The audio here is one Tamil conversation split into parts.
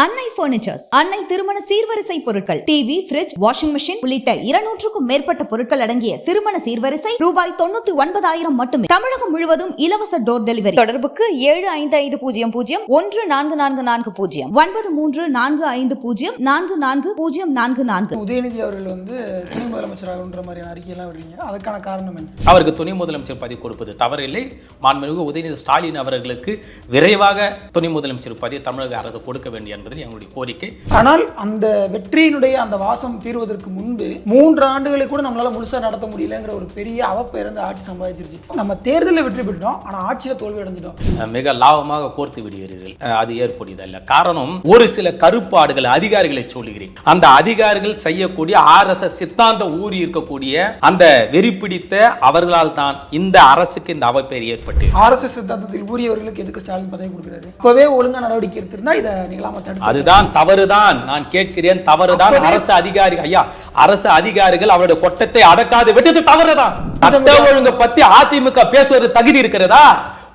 அன்னை பர்னிச்சர்ஸ் அன்னை திருமண சீர்வரிசை பொருட்கள் டிவி ஃபிரிட்ஜ் வாஷிங் மிஷின் உள்ளிட்ட இருநூற்றுக்கும் மேற்பட்ட பொருட்கள் அடங்கிய திருமண சீர்வரிசை ரூபாய் தொண்ணூத்தி ஒன்பதாயிரம் மட்டுமே. தமிழகம் முழுவதும் இலவச டோர் டெலிவரி தொடர்புக்கு ஏழு ஐந்து ஐந்து பூஜ்ஜியம் பூஜ்ஜியம் ஒன்று நான்கு நான்கு நான்கு பூஜ்ஜியம் ஒன்பது மூன்று நான்கு ஐந்து பூஜ்ஜியம் நான்கு நான்கு பூஜ்ஜியம் நான்கு நான்கு. உதயநிதி அவர்கள் வந்து துணை முதலமைச்சராகன்ற மாதிரியான அறிக்கையெல்லாம் விடுறீங்க. அதுக்கான காரணம் என்ன? அவருக்கு துணை முதலமைச்சர் பதவி கொடுப்பது தவறில்லை. மாண்புமிகு உதயநிதி ஸ்டாலின் அவர்களுக்கு விரைவாக துணை முதலமைச்சர் பதவி தமிழக அரசு கொடுக்க வேண்டும் என்பது எங்களுடைய கோரிக்கை. ஆனால் அந்த வெற்றியினுடைய அந்த வாசம் தீர்வதற்கு முன்பு மூன்று ஆண்டுகளை கூட நம்மளால முழுசா நடத்த முடியலங்கிற ஒரு பெரிய அவப்பெயர் அந்த ஆட்சி சம்பாதிச்சிருச்சு. நம்ம தேர்தலில் வெற்றி பெற்றோம் ஆனா ஆட்சியில தோல்வி அடைஞ்சிட்டோம். மிக லாபமாக கோர்த்து விடுகிறீர்கள். அது ஏற்புடையதல்ல. காரணம் ஒரு சில கருப்பாடுகள் அதிகாரிகளை சொல்லுகிறேன். அந்த அதிகாரிகள் செய்யக்கூடிய ஆர்எஸ்எஸ் சித்தாந்த ஊறி இருக்கக்கூடிய அந்த வெறி பிடித்த அவர்களால் தான் இந்த அரசுக்கு இந்த அவப்பெயர் ஏற்பட்டு. ஆர்எஸ்எஸ் சித்தாந்தத்தில் ஊறியவர்களுக்கு எதுக்கு ஸ்டாலின் பதவி கொடுக்குறாரு? இப்பவே ஒழுங்கா நடவடிக்கை எடுத்திருந்தா இதை தடுத்து அதுதான் தவறுதான். நான் கேட்கிறேன் தவறுதான். அரசு அதிகாரி ஐயா அரசு அதிகாரிகள் அவருடைய கொட்டத்தை அடக்காது விட்டது தவறுதான். சட்ட ஒழுங்கு பத்தி அதிமுக பேசுவது தகுதி இருக்கிறதா?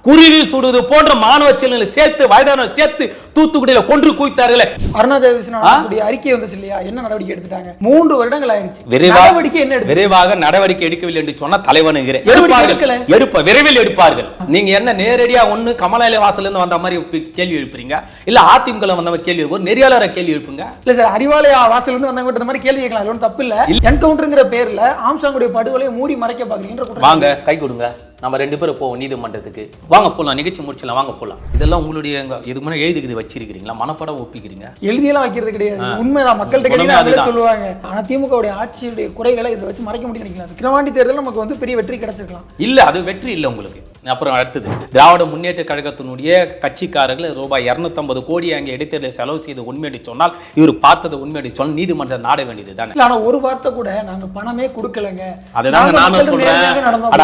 குருவி சுடுவது போன்ற மாணவ செல்வங்களை சேர்த்து வயதான சேர்த்து தூத்துக்குடியில கொன்று குவித்தார்களே. அருணா ஜெகதீசனுடைய அறிக்கை வந்துச்சு இல்லையா? என்ன நடவடிக்கை எடுத்துட்டாங்க? மூன்று வருடங்கள் ஆயிருச்சு. நடவடிக்கை என்ன விரைவாக நடவடிக்கை எடுக்கவில்லை என்று சொன்னா நடவடிக்கை எடுப்பார்கள். எடுப்ப விரைவில் எடுப்பார்கள். நீங்க என்ன நேரடியா ஒண்ணு கமலாலய வாசல்ல இருந்து வந்த மாதிரி கேள்வி எழுப்புறீங்க? இல்ல அதிமுக வந்த கேள்வி ஒரு நெறியாளரை கேள்வி எழுப்புங்க. இல்ல சார் அறிவாலய வாசல்ல இருந்து வந்தவங்க இந்த மாதிரி கேள்வி கேட்கலாம். ஒன்றும் தப்பு இல்ல. என்கவுண்டர்ங்கிற பேர்ல ஆம்சாங்குடைய படுகொலையை மூடி மறைக்க பாக்குறீங்கன்ற குற்றம் வாங்க கை கொடுங்க. நம்ம ரெண்டு பேரும் போவோம் நீதிமன்றத்துக்கு. வாங்க போலாம் நிகழ்ச்சி முடிச்சிடலாம் வாங்க போலாம். இதெல்லாம் உங்களுடைய முன்னாடி எழுதிக்குது வச்சிருக்கிறீங்களா? மனப்படம் ஒப்பிக்கிறீங்க. எழுதியெல்லாம் வைக்கிறது கிடையாது. உண்மைதான் மக்கள்கிட்ட. சொல்லுவாங்க. ஆனா திமுகவுடைய ஆட்சியுடைய குறைகளை இதை வச்சு மறைக்க முடியும் நினைக்கலாம். கிரவாண்டி தேர்தல் நமக்கு வந்து பெரிய வெற்றி கிடைச்சிருக்கலாம். இல்ல அது வெற்றி இல்லை உங்களுக்கு. அப்புறம் அடுத்தது திராவிட முன்னேற்ற கழகத்தினுடைய கட்சிக்காரர்கள் ரூபாய் 250 கோடி அங்கே இடைத்தேர்தல் செலவு செய்து உண்மையை சொன்னால் இவர் பார்த்தது உண்மையை சொன்னால் நீதிமன்றம் நாட வேண்டியது தானே இல்ல ஆனா ஒரு வார்த்தை கூட நாங்க பணமே கொடுக்கலங்க. அதுதாங்க நாங்க நானும் மக்கள்கிட்ட சொல்றேன். நேரடியாக நடந்தோம்.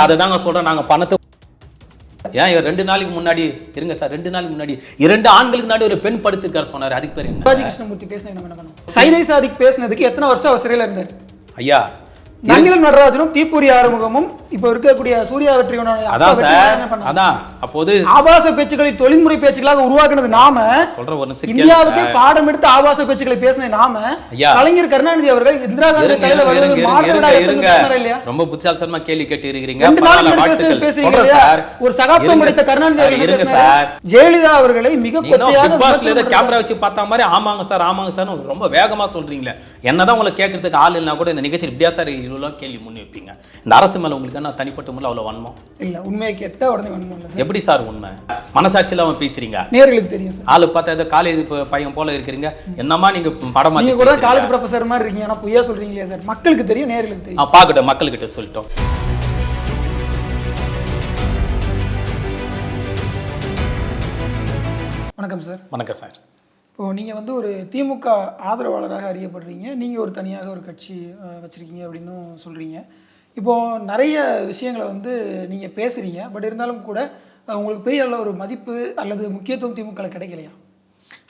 பணத்தை ஏன் இவர் ரெண்டு நாளைக்கு முன்னாடி இருங்க சார் ரெண்டு நாளைக்கு முன்னாடி. இரண்டு ஆண்களுக்கு முன்னாடி ஒரு பெண் படுத்திருக்காரு சொன்னாரு அதுக்கு பேர் என்ன? சிவாஜி கிருஷ்ணமூர்த்தி பேசினது என்ன பண்ணோம் சைதை சாதிக் பேசினதுக்கு எத்தனை வருஷம் அவர் சிறையில இருந்தார்? ஐயா நங்கிலம் நடராஜனும் தீப்பூரி ஆறுமுகமும் இப்ப இருக்கக்கூடிய சூர்யா வெற்றி அதான் அப்போது ஆபாச பேச்சுக்களை தொழில்முறை பேச்சுக்களாக உருவாக்குனது நாம. சொல்ற ஒரு நிமிஷம் இந்தியாவுக்கு. பாடம் எடுத்து ஆபாச பேச்சுக்களை பேசின நாம. கலைஞர் கருணாநிதி அவர்கள் இந்திரா காந்தி கையில இல்லையா? ரொம்ப புத்திசாலித்தனமா கேள்வி கேட்டு இருக்கிறீங்க பேசுறீங்க. ஒரு சகாப்தம் முடித்த. கருணாநிதி அவர்கள். சார். ஜெயலலிதா அவர்களை மிக கொச்சையாக கேமரா வச்சு பார்த்த மாதிரி ஆமாங்க சார் ஆமாங்க சார். ரொம்ப வேகமா சொல்றீங்களே. என்னதான் உங்களை கேட்கறதுக்கு ஆள் இல்லைனா கூட இந்த நிகழ்ச்சியில் இப்படியா சார் இவ்வளோ கேள்வி முன் வைப்பீங்க இந்த அரசு மேல உங்களுக்கு என்ன தனிப்பட்ட முறையில் அவ்வளவு வன்மம்? இல்ல உண்மையை கேட்டா உடனே வன்மம் இல்ல எப்படி சார் உண்மை? மனசாட்சியில அவன் பேசுறீங்க. நேர்களுக்கு தெரியும் சார். ஆளு பார்த்தா ஏதோ காலேஜ் பையன் போல இருக்கிறீங்க. என்னமா நீங்க படம் நீங்க கூட காலேஜ் ப்ரொஃபசர் மாதிரி இருக்கீங்க. ஆனா பொய்யா இல்லையா சார். மக்களுக்கு தெரியும் நேர்களுக்கு தெரியும். பார்க்கட்டும் மக்கள்கிட்ட சொல்லிட்டோம். வணக்கம் சார். வணக்கம் சார். இப்போது நீங்கள் வந்து ஒரு திமுக ஆதரவாளராக அறியப்படுறீங்க. நீங்கள் ஒரு தனியாக ஒரு கட்சி வச்சுருக்கீங்க அப்படின்னும் சொல்கிறீங்க இப்போது நிறைய விஷயங்களை வந்து நீங்கள் பேசுகிறீங்க பட் இருந்தாலும் கூட உங்களுக்கு பெரிய அளவில் ஒரு மதிப்பு அல்லது முக்கியத்துவம் திமுக கிடைக்கலையா?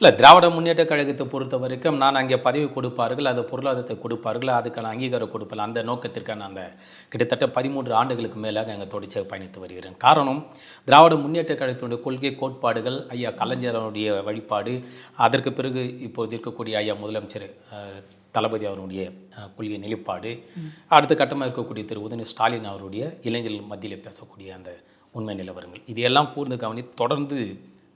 இல்லை திராவிட முன்னேற்ற கழகத்தை பொறுத்த வரைக்கும் நான் அங்கே பதவி கொடுப்பார்கள் அது பொருளாதாரத்தை கொடுப்பார்கள் அதுக்கான அங்கீகாரம் கொடுப்பல அந்த நோக்கத்திற்கான அந்த கிட்டத்தட்ட பதிமூன்று ஆண்டுகளுக்கு மேலாக அங்கே தொடர்ச்சியாக பயணித்து வருகிறேன். காரணம் திராவிட முன்னேற்ற கழகத்தினுடைய கொள்கை கோட்பாடுகள் ஐயா கலைஞரனுடைய வழிபாடு அதற்கு பிறகு இப்போது இருக்கக்கூடிய ஐயா முதலமைச்சர் தளபதி அவருடைய கொள்கை நிலைப்பாடு அடுத்த கட்டமாக இருக்கக்கூடிய திரு உதயநிதி ஸ்டாலின் அவருடைய இளைஞர்கள் மத்தியில் பேசக்கூடிய அந்த உண்மை நிலவரங்கள். இதையெல்லாம் கூர்ந்து கவனித்து தொடர்ந்து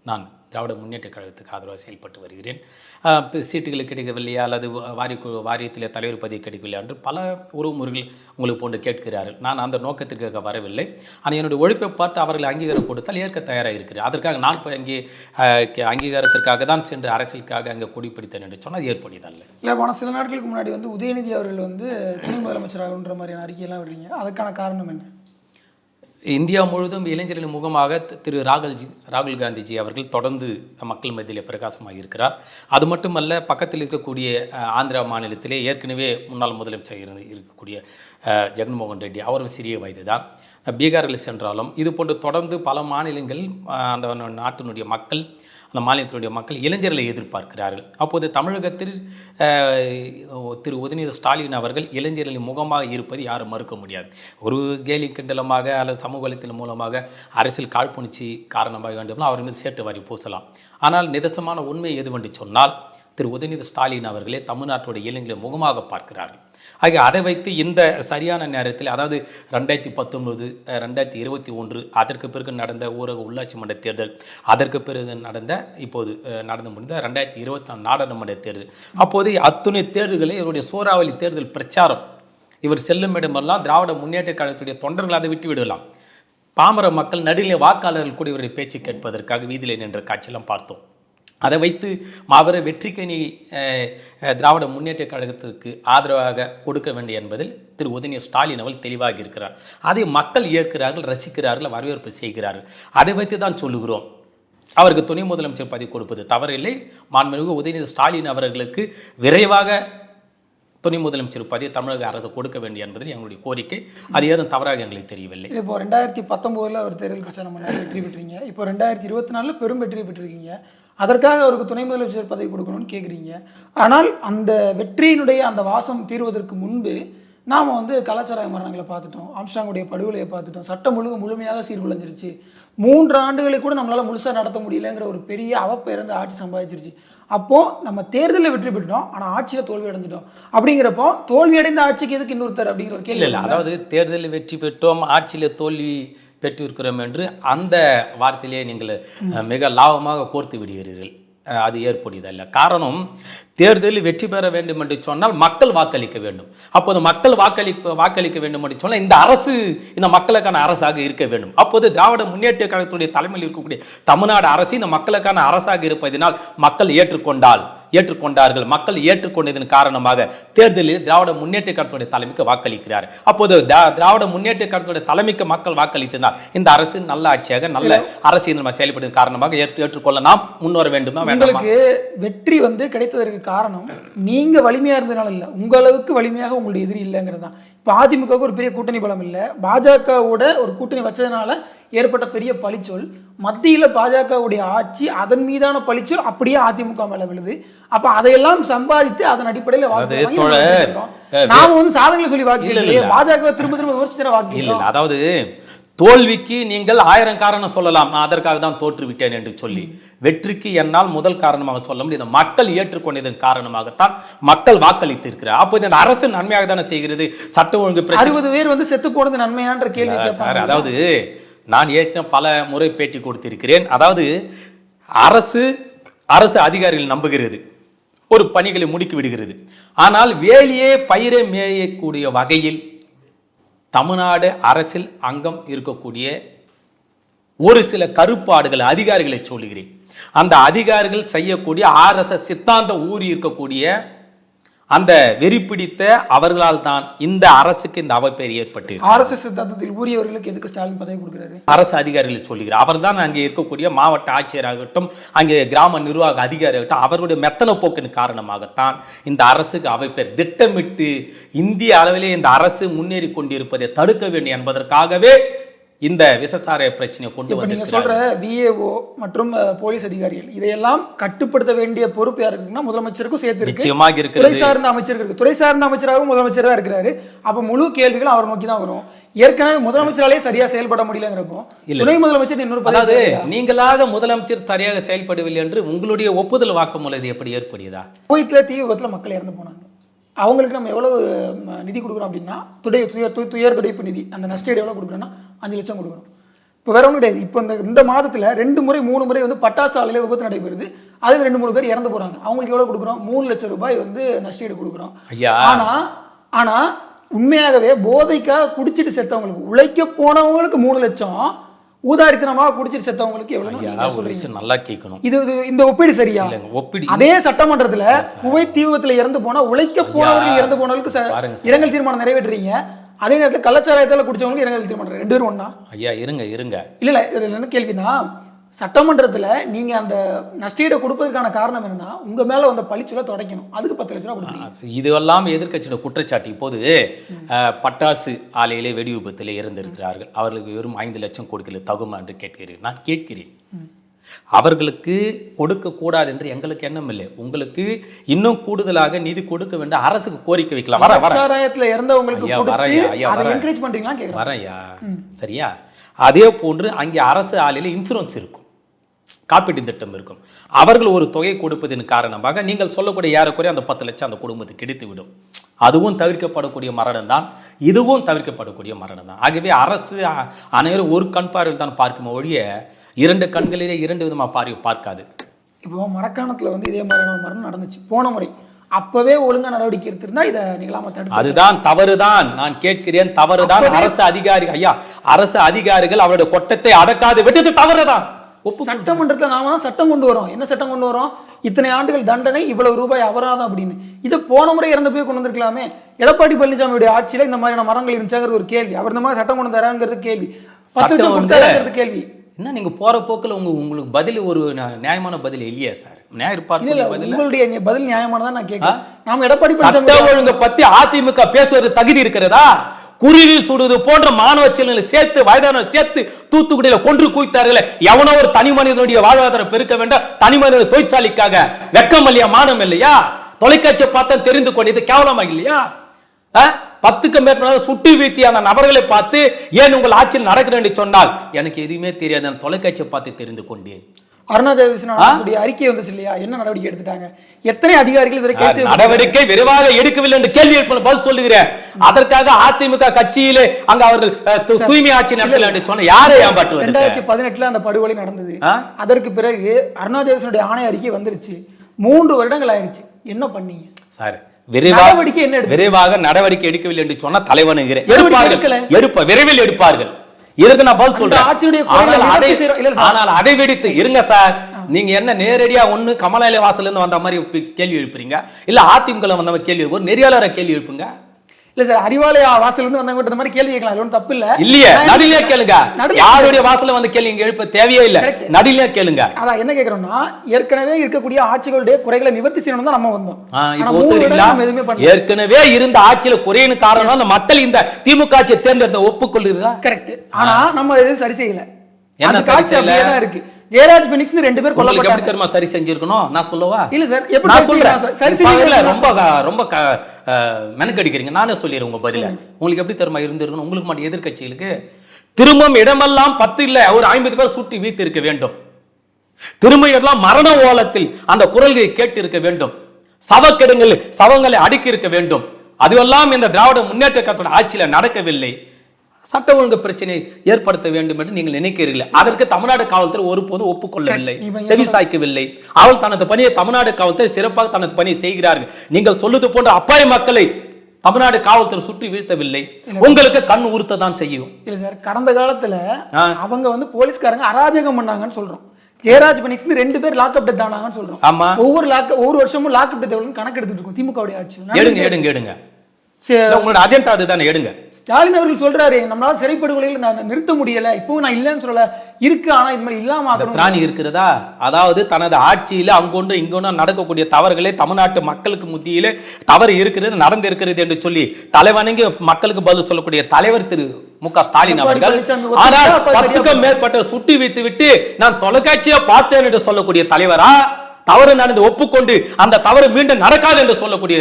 நான் திராவிட முன்னேற்ற கழகத்துக்கு ஆதரவாக செயல்பட்டு வருகிறேன். ஆஹ் சீட்டுகள் கிடைக்கவில்லையா? அல்லது வாரி வாரியத்தில் தலைவர் பதவி கிடைக்கவில்லையா என்று பல உறவுமுறைகள் உங்களுக்கு போன்று கேட்கிறார்கள். நான் அந்த நோக்கத்திற்காக வரவில்லை. ஆனால் என்னுடைய ஒழிப்பை பார்த்து அவர்கள் அங்கீகாரம் கொடுத்தால் ஏற்க தயாராக இருக்கிறேன். அதற்காக நான் போய் அங்கே கே- அங்கீகாரத்திற்காக தான் சென்று அரசியலுக்காக அங்கே கொடிப்பிடித்தேன் என்று சொன்னால் ஏற்புடையதல்ல இல்லை போன சில நாட்களுக்கு முன்னாடி வந்து உதயநிதி அவர்கள் வந்து துணை முதலமைச்சராகன்ற மாதிரியான அறிக்கையெல்லாம் விடுறீங்க. அதுக்கான காரணம் என்ன? இந்தியா முழுவதும் இளைஞர்களின் முகமாக திரு ராகுல்ஜி ராகுல் காந்திஜி அவர்கள் தொடர்ந்து மக்கள் மத்தியில் பிரகாசமாக இருக்கிறார். அது மட்டுமல்ல பக்கத்தில் இருக்கக்கூடிய ஆந்திரா மாநிலத்திலே ஏற்கனவே முன்னாள் முதலமைச்சர் இருந்து இருக்கக்கூடிய ஜெகன்மோகன் ரெட்டி அவரும் சிறிய வயது தான் பீகாரில் சென்றாலும் இது போன்று தொடர்ந்து பல மாநிலங்கள் அந்த நாட்டினுடைய மக்கள் அந்த மாநிலத்தினுடைய மக்கள் இளைஞர்களை எதிர்பார்க்கிறார்கள். அப்போது தமிழகத்தில் திரு உதயநிதி ஸ்டாலின் அவர்கள் இளைஞர்களின் முகமாக இருப்பது யாரும் மறுக்க முடியாது. ஒரு கேலி கிண்டலமாக அல்லது சமூக வலைத்தளம் மூலமாக அரசியல் காழ்ப்புணர்ச்சி காரணமாக வேண்டும். அவர் மீது சேட்டு வாரி பூசலாம். ஆனால் நிதர்சனமான உண்மை எதுவென்று சொன்னால் திரு உதயநிதி ஸ்டாலின் அவர்களே தமிழ்நாட்டுடைய இளைஞர்களை முகமாக பார்க்கிறார்கள். ஆக அதை வைத்து இந்த சரியான நேரத்தில் அதாவது ரெண்டாயிரத்தி பத்தொன்பது ரெண்டாயிரத்தி இருபத்தி ஒன்று அதற்கு பிறகு நடந்த ஊரக உள்ளாட்சி மன்ற தேர்தல் அதற்கு பிறகு நடந்த இப்போது நடந்து முடிந்த ரெண்டாயிரத்தி இருபத்தி நாலு நாடாளுமன்ற தேர்தல். அப்போது அத்துணை தேர்தல்களை இவருடைய சூறாவளி தேர்தல் பிரச்சாரம் இவர் செல்லும் இடமெல்லாம் திராவிட முன்னேற்ற கழகத்துடைய தொண்டர்கள் அதை விட்டு விடலாம். பாமர மக்கள் நடுநிலை வாக்காளர்கள் கூட இவருடைய பேச்சு கேட்பதற்காக வீதியில் நின்ற காட்சியெல்லாம் பார்த்தோம். அதை வைத்து மாபெரும் வெற்றிக்கணி திராவிட முன்னேற்ற கழகத்திற்கு ஆதரவாக கொடுக்க வேண்டும் என்பதில் திரு உதயநிதி ஸ்டாலின் அவர்கள் தெளிவாக இருக்கிறார். அதை மக்கள் ஏற்கிறார்கள் ரசிக்கிறார்கள் வரவேற்பு செய்கிறார்கள். அதை வைத்து தான் சொல்லுகிறோம். அவருக்கு துணை முதலமைச்சர் பதவி கொடுப்பது தவறில்லை. மாண்புமிகு உதயநிதி ஸ்டாலின் அவர்களுக்கு விரைவாக துணை முதலமைச்சர் பதவி தமிழக அரசு கொடுக்க வேண்டும் என்பதில் எங்களுடைய கோரிக்கை. அது ஏதும் தவறாக எங்களுக்கு தெரியவில்லை. இப்போ ரெண்டாயிரத்தி பத்தொம்போதில் ஒரு தேர்தல் பிரச்சாரம் வெற்றி பெற்றீங்க. இப்போ ரெண்டாயிரத்தி இருபத்தி நாலில் பெரும் வெற்றி பெற்றிருக்கீங்க. அதற்காக அவருக்கு துணை முதலமைச்சர் பதவி கொடுக்கணும்னு கேட்குறீங்க ஆனால் அந்த வெற்றியினுடைய அந்த வாசம் தீர்வதற்கு முன்பு நாம் வந்து கலாச்சார மரணங்களை பார்த்துட்டோம். ஆம்ஸ்டாங்குடைய படுகொலையை பார்த்துட்டோம். சட்டம் ஒழுங்கு முழுமையாக சீர்குலைஞ்சிருச்சு. மூன்று ஆண்டுகளை கூட நம்மளால் முழுசாக நடத்த முடியலங்கிற ஒரு பெரிய அவப்பெயர்ந்து ஆட்சி சம்பாதிச்சிருச்சு. அப்போது நம்ம தேர்தலில் வெற்றி பெற்றுட்டோம். ஆனால் ஆட்சியில் தோல்வி அடைஞ்சிட்டோம். அப்படிங்கிறப்போ தோல்வி அடைந்த ஆட்சிக்கு எதுக்கு இன்னொருத்தர் அப்படிங்கிற கேள்வி இல்லை அதாவது தேர்தலில் வெற்றி பெற்றோம் ஆட்சியில் தோல்வி பெற்றிருக்கிறோம் என்று அந்த வார்த்தையிலே நீங்கள் மிக லாபமாக கோர்த்து விடுகிறீர்கள். அது ஏற்புடையதல்ல. காரணம் தேர்தலில் வெற்றி பெற வேண்டும் என்று சொன்னால் மக்கள் வாக்களிக்க வேண்டும். அப்போது மக்கள் வாக்களிப்ப வாக்களிக்க வேண்டும் என்று சொன்னால் இந்த அரசு இந்த மக்களுக்கான அரசாக இருக்க வேண்டும். அப்போது திராவிட முன்னேற்ற கழகத்துடைய தலைமையில் இருக்கக்கூடிய தமிழ்நாடு அரசு இந்த மக்களுக்கான அரசாக இருப்பதனால் மக்கள் ஏற்றுக்கொண்டால் ஏற்றுக்கொண்டார்கள். மக்கள் ஏற்றுக்கொண்டதன் காரணமாக தேர்தலில் திராவிட முன்னேற்ற கழகத்துடைய தலைமைக்கு வாக்களிக்கிறார். அப்போது திரா- திராவிட முன்னேற்ற கழகத்துடைய தலைமைக்கு மக்கள் வாக்களித்ததால் இந்த அரசு நல்ல ஆட்சியாக நல்ல அரசு நம்ம செயல்படும் காரணமாக ஏற்று ஏற்றுக்கொள்ள நாம் முன்வர வேண்டுமா வேண்டாமா? உங்களுக்கு வெற்றி வந்து கிடைத்ததற்கு காரணம் நீங்க வலிமையா இருந்ததுனால இல்ல. உங்க அளவுக்கு வலிமையாக உங்களுடைய எதிரி இல்லைங்கிறது தான். இப்போ அதிமுகவுக்கு ஒரு பெரிய கூட்டணி பலம் இல்லை. பாஜகவோட ஒரு கூட்டணி வச்சதுனால ஏற்பட்ட பெரிய பழிச்சொல். மத்தியில பாஜகவுடைய ஆட்சி அதன் மீதான பழிச்சொல் அப்படியே அதிமுக மேல விழுது. அப்ப அதையெல்லாம் சம்பாதித்து அதன் அடிப்படையில் நாம வந்து சாதனைகளை சொல்லி வாக்கு இல்ல, இல்ல, இல்லையே இல்ல. பாஜக திரும்ப திரும்ப விமர்சிச்சு வாக்கு இல்லை அதாவது தோல்விக்கு நீங்கள் ஆயிரம் காரணம் சொல்லலாம். நான் அதற்காக தான் தோற்றுவிட்டேன் என்று சொல்லி. வெற்றிக்கு என்னால் முதல் காரணமாக சொல்ல முடியும். இந்த மக்கள் ஏற்றுக்கொண்டதன் காரணமாகத்தான் மக்கள் வாக்களித்து இருக்கிறார் அப்போது இந்த அரசு நன்மையாக தானே செய்கிறது? சட்ட ஒழுங்கு அறுபது பேர் வந்து செத்து போனது நன்மையான்ற கேள்வி அதாவது நான் ஏற்கனவே பல முறை பேட்டி கொடுத்திருக்கிறேன். அதாவது அரசு அரசு அதிகாரிகள் நம்புகிறது. ஒரு பணிகளை முடுக்கி விடுகிறது. ஆனால் வேலியே பயிரை மேயக்கூடிய வகையில் தமிழ்நாடு அரசில் அங்கம் இருக்கக்கூடிய ஒரு சில கருப்பாடுகள் அதிகாரிகளை சொல்லுகிறேன். அந்த அதிகாரிகள் செய்யக்கூடிய ஆர்எஸ்எஸ் சித்தாந்த ஊறி இருக்கக்கூடிய அந்த வெறி பிடித்த அவர்களால் தான் இந்த அரசுக்கு இந்த அவப்பெயர் ஏற்பட்டு ஆர்எஸ்எஸ் சித்தாந்தத்தில் ஊறியவர்களுக்கு எதுக்கு ஸ்டாலின் பதவி கொடுக்குறாரு? அரசு அதிகாரிகளை சொல்லுகிறார். அவர்தான் அங்கே இருக்கக்கூடிய மாவட்ட ஆட்சியராகட்டும் அங்கே கிராம நிர்வாக அதிகாரியாகட்டும் அவர்களுடைய மெத்தன போக்கின் காரணமாகத்தான் இந்த அரசுக்கு அவைப்பேர் திட்டமிட்டு இந்திய அளவிலே இந்த அரசு முன்னேறி கொண்டிருப்பதை தடுக்க வேண்டும் என்பதற்காகவே இந்த விசசார பிரச்சனையை கொண்டு இப்போ நீங்க வந்திருக்கிறார்கள் சொல்ற விஏஓ மற்றும் போலீஸ் அதிகாரிகள் இதையெல்லாம் கட்டுப்படுத்த வேண்டிய பொறுப்பு யாருக்கு இருக்குன்னா முதலமைச்சருக்கும் சேர்த்து இருக்கு நிச்சயமாக துறை இருக்கிறது சார்ந்த அமைச்சருக்கு இருக்கு. துறை சார்ந்த அமைச்சராகவும் முதலமைச்சர் தான் இருக்கிறாரு. அப்ப முழு கேள்விகளும் அவர் நோக்கி தான் வரும். ஏற்கனவே முதலமைச்சராலே சரியா செயல்பட முடியலங்கிறப்போ துணை முதலமைச்சர் இன்னொரு அதாவது? நீங்களாக முதலமைச்சர் சரியாக செயல்படவில்லை என்று உங்களுடைய ஒப்புதல் வாக்குமூலம் இது எப்படி ஏற்படுகிறதா? குவைத்தில் தீ விபத்தில் மக்கள் இறந்து போனாங்க. அவங்களுக்கு நம்ம எவ்வளவு ம, நிதி கொடுக்குறோம் அப்படின்னா துடை துயர் து- துயர் துடைப்பு நிதி அந்த நஷ்டீடு எவ்வளோ கொடுக்குறோன்னா அஞ்சு லட்சம் கொடுக்குறோம் இப்போ வேற ஒன்றும் கிடையாது. இப்போ இந்த இந்த மாதத்தில் ரெண்டு முறை மூணு முறை வந்து பட்டாசு ஆலையில விபத்து நடைபெறுது. அது ரெண்டு மூணு பேர் இறந்து போகிறாங்க அவங்களுக்கு எவ்வளோ கொடுக்குறோம்? மூணு லட்சம் ரூபாய் வந்து நஷ்டீடு கொடுக்குறோம். ஐயா. ஆனா ஆனா உண்மையாகவே போதைக்காக குடிச்சிட்டு செத்தவங்களுக்கு உழைக்க போனவங்களுக்கு மூணு லட்சம் ஊதாரித்தனமாக குடிச்சிட்டு செத்தவங்களுக்கு எவ்வளோ நல்லா கேட்கணும். இது இந்த ஒப்பீடு சரியா? ஒப்பிடி அதே சட்டமன்றத்துல குவைத் தீவிபத்துல இறந்து போனா உழைக்க போனவர்கள் இறந்து போனவர்களுக்கு. இரங்கல் தீர்மானம் நிறைவேற்றுறீங்க. அதே நேரத்தில் கள்ளச்சாராயத்தால குடிச்சவங்களுக்கு இரங்கல் தீர்மானம் ரெண்டு பேரும் ஒண்ணா? ஐயா இருங்க இருங்க. இல்ல இல்ல கேள்வினா சட்டமன்றத்துல நீங்க அந்த நஷ்டீடை கொடுப்பதற்கான காரணம் என்னன்னா உங்க மேல வந்த பழிச்சுல தொடக்கணும். அதுக்கு பத்து லட்ச ரூபா கொடுப்பீங்க. இதுவெல்லாம் எதிர்க்கட்சியோட குற்றச்சாட்டு. இப்போது பட்டாசு ஆலையிலே வெடி விபத்தில் இறந்திருக்கிறார்கள். அவர்களுக்கு வெறும் ஐந்து லட்சம் கொடுக்கல தகுமா என்று கேட்கிறேன். நான் கேட்கிறேன். அவர்களுக்கு கொடுக்கக்கூடாது என்று எங்களுக்கு எண்ணம் இல்லை. உங்களுக்கு இன்னும் கூடுதலாக நிதி கொடுக்க வேண்டும். அரசுக்கு கோரிக்கை வைக்கலாம். வர சாராயத்துல இறந்தவங்களுக்கு வரேன் ஐயா, சரியா? அதே போன்று அங்கே அரசு ஆலையில் இன்சூரன்ஸ் இருக்கும். காப்பீட்டு திட்டம் இருக்கும். அவர்கள் ஒரு தொகை கொடுப்பதன் காரணமாக நீங்கள் சொல்லக்கூடிய ஏறக்குறைய அந்த பத்து லட்சம் அந்த குடும்பத்துக்கு கிடைத்து விடும் அதுவும் தவிர்க்கப்படக்கூடிய மரணம் தான். இதுவும் தவிர்க்கப்படக்கூடிய மரணம் தான். ஆகவே அரசு அனைவரும் ஒரு கண் பார்வையில் தான் பார்க்கும் ஒழிய இரண்டு கண்களிலே இரண்டு விதமாக பார்வை பார்க்காது. இப்போ மரக்காணத்துல வந்து இதே மாதிரியான மரணம் நடந்துச்சு. போன முறை. அப்பவே ஒழுங்கா நடவடிக்கை எடுத்திருந்தா இதை நிகழாம தடுத்து அதுதான் தவறுதான் நான் கேட்கிறேன் தவறுதான் அரசு அதிகாரி ஐயா அரசு அதிகாரிகள் அவருடைய கொட்டத்தை அடக்காது விட்டது தவறுதான் ஒப்பு சட்டமன்றத்துல நாம தான் சட்டம் கொண்டு வரோம். என்ன சட்டம் கொண்டு வரோம்? இத்தனை ஆண்டுகள் தண்டனை இவ்வளவு ரூபாய் அபராதம் அப்படின்னு. இதை போன முறை இறந்து போய் கொண்டு வந்திருக்கலாமே. எடப்பாடி பழனிசாமியுடைய ஆட்சியில இந்த மாதிரியான மரங்கள் இருந்துச்சாங்கிறது ஒரு கேள்வி. அவர் இந்த மாதிரி சட்டம் கொண்டு தராங்கிறது கேள்வி. பத்து லட்சம் கொடுத்தாருங்கிறது கேள்வி. என்ன நீங்க போற போக்குல உங்க உங்களுக்கு பதில் ஒரு நியாயமான பதில் இல்லையா சார்? நியாய இல்ல இருப்பார் இல்ல பதில்? உங்களுடைய பதில் நியாயமானதா நான் கேட்கிறேன். நாம எடப்பாடி பழனிசாமி ஒழுங்கு பத்தி அதிமுக பேசுவது தகுதி இருக்கிறதா? குருவி சுடுவது போன்ற மாணவ செல்வங்களை சேர்த்து வயதான சேர்த்து தூத்துக்குடியில கொன்று குவித்தார்கள். எவனோ ஒரு தனி மனிதனுடைய வாழ்வாதாரம் பெருக்க வேண்டாம். தனி மனிதனுடைய தொழிற்சாலைக்காக. வெக்கம் இல்லையா மானம் இல்லையா? தொலைக்காட்சியை பார்த்தா தெரிந்து கொண்டு இது இல்லையா? ஆ? பத்துக்கு மேற்பட்ட சுட்டி வீழ்த்தி அந்த நபர்களை பார்த்து ஏன் உங்கள் ஆட்சியில் நடக்கிறேன் என்று சொன்னால் எனக்கு எதுவுமே தெரியாது. நான் தொலைக்காட்சியை பார்த்து தெரிந்து கொண்டேன். அருணா தேவசினுடைய அறிக்கை வந்துச்சு இல்லையா? என்ன நடவடிக்கை எடுத்துட்டாங்க? எத்தனை அதிகாரிகள் இதுவரை கேஸ் நடவடிக்கை விரைவாக எடுக்கவில்லை என்று கேள்வி பதில் சொல்லுகிறேன். அதற்காக அதிமுக கட்சியிலே அங்க அவர்கள் தூய்மை ஆட்சி நடத்தல என்று சொன்ன யாரை ஏமாற்றுவது ரெண்டாயிரத்தி பதினெட்டுல அந்த படுகொலை நடந்தது? அதற்கு பிறகு அருணா தேவசனுடைய ஆணை அறிக்கை வந்துருச்சு. மூன்று வருடங்கள் ஆயிருச்சு. என்ன பண்ணீங்க? சார் விரைவாக நடவடிக்கை என்ன? விரைவாக நடவடிக்கை எடுக்கவில்லை என்று சொன்ன நடவடிக்கை எடுப்பார்கள். எடுப்ப விரைவில் எடுப்பார்கள். இதுக்கு நான் பதில் சொல்றேன். ஆனால் அதை வெடித்து இருங்க சார். நீங்க என்ன நேரடியா ஒண்ணு கமலாலய வாசல்ல இருந்து வந்த மாதிரி கேள்வி எழுப்புறீங்க? இல்ல அதிமுக வந்த மாதிரி கேள்வி ஒரு நெறியாளரை கேள்வி எழுப்புங்க. இல்ல சார் அறிவாலய வாசல்ல இருந்து வந்தவங்க இந்த மாதிரி கேள்வி கேட்கலாம். ஒன்றும் தப்பு இல்ல. இல்லையே நடுநிலையா கேளுங்க. யாருடைய வாசல்ல வந்து கேள்வி இங்க எழுப்ப தேவையே இல்ல. நடுநிலையா கேளுங்க. அதான் என்ன கேக்குறோம்னா ஏற்கனவே இருக்கக்கூடிய ஆட்சிகளுடைய குறைகளை நிவர்த்தி செய்யணும் தான் நம்ம வந்தோம். ஏற்கனவே இருந்த ஆட்சியில குறையின காரணம் அந்த மக்கள் இந்த திமுக ஆட்சியை தேர்ந்தெடுத்த ஒப்புக்கொள்கிறீர்களா? கரெக்ட் ஆனா நம்ம எதுவும் சரி செய்யல. என்ன சரி செய்யல? அப்படியே தான் இருக்கு. ஜெயராஜ் பெனிக்ஸ் ரெண்டு பேர் கொல்லப்பட்டாங்க. தெரியுமா சரி செஞ்சிருக்கணும்? நான் சொல்லவா? இல்ல சார் எப்படி நான் சொல்றேன். சார்? செய்யலாம் ரொம்ப ரொம்ப மெனக்கடிக்கிறீங்க. நானே சொல்லிடுறேன் உங்க பதில. உங்களுக்கு எப்படி தெரியுமா இருந்திருக்கணும் உங்களுக்கு மட்டும் எதிர்க்கட்சிகளுக்கு திரும்பவும் இடமெல்லாம் பத்து இல்ல ஒரு ஐம்பது பேர் சுற்றி வீழ்த்தி இருக்க வேண்டும். திரும்ப இடம்லாம் மரண ஓலத்தில் அந்த குரல்களை கேட்டு இருக்க வேண்டும். சவக்கிடங்கள் சவங்களை அடுக்கி இருக்க வேண்டும். அதுவெல்லாம் இந்த திராவிட முன்னேற்ற கழகத்தோட ஆட்சியில நடக்கவில்லை. சட்ட ஒழுங்கு பிரச்சனை ஏற்படுத்த வேண்டும் என்று நீங்கள் நினைக்கிறீர்கள். அதற்கு தமிழ்நாடு காவல்துறை ஒருபோதும் ஒப்புக்கொள்ளவில்லை. செவி சாய்க்கவில்லை. அவள் தனது பணியை தமிழ்நாடு காவல்துறை சிறப்பாக தனது பணியை செய்கிறார்கள். நீங்கள் சொல்லுது போன்ற அப்பாவி மக்களை தமிழ்நாடு காவல்துறை சுற்றி வீழ்த்தவில்லை. உங்களுக்கு கண் உறுத்த தான் செய்யும். இல்ல சார் கடந்த காலத்துல. அவங்க வந்து போலீஸ்காரங்க அராஜகம் பண்ணாங்கன்னு சொல்றோம். ஜெயராஜ் பெனிக்ஸ் ரெண்டு பேர் லாக்அப் டெத் ஆனாங்கன்னு சொல்றோம். ஆமா. ஒவ்வொரு லாக் ஒவ்வொரு வருஷமும் லாக்அப் டெத் எவ்வளவு கணக்கு எடுத்துட்டு இருக்கோம். திமுகவுடைய ஆட்சி. எடுங்க எடுங்க எடுங்க. உங்களோட அஜெண்டா அதுதானே எடுங்க. ஸ்டாலின் அவர்கள் சொல்றாரு நம்மளால சிறைப்படுகொலைகள் நான் நிறுத்த முடியல இப்பவும் நான் இல்லைன்னு சொல்லல. இருக்கு ஆனா இது மாதிரி இல்லாம பிராணி இருக்கிறதா? அதாவது தனது ஆட்சியில அங்கொன்று இங்கொன்று நடக்கக்கூடிய தவறுகளை தமிழ்நாட்டு மக்களுக்கு மத்தியிலே தவறு இருக்கிறது நடந்து இருக்கிறது என்று சொல்லி தலைவணங்கி மக்களுக்கு பதில் சொல்லக்கூடிய தலைவர் திரு மு க ஸ்டாலின் அவர்கள் ஆனால் பத்துக்கும் மேற்பட்ட சுட்டி வைத்து விட்டு நான் தொலைக்காட்சியை பார்த்தேன் என்று சொல்லக்கூடிய தலைவரா? தவறு நடந்து ஒப்புக்கொண்டு அந்த தவறு மீண்டும் நடக்காது என்று சொல்லக்கூடிய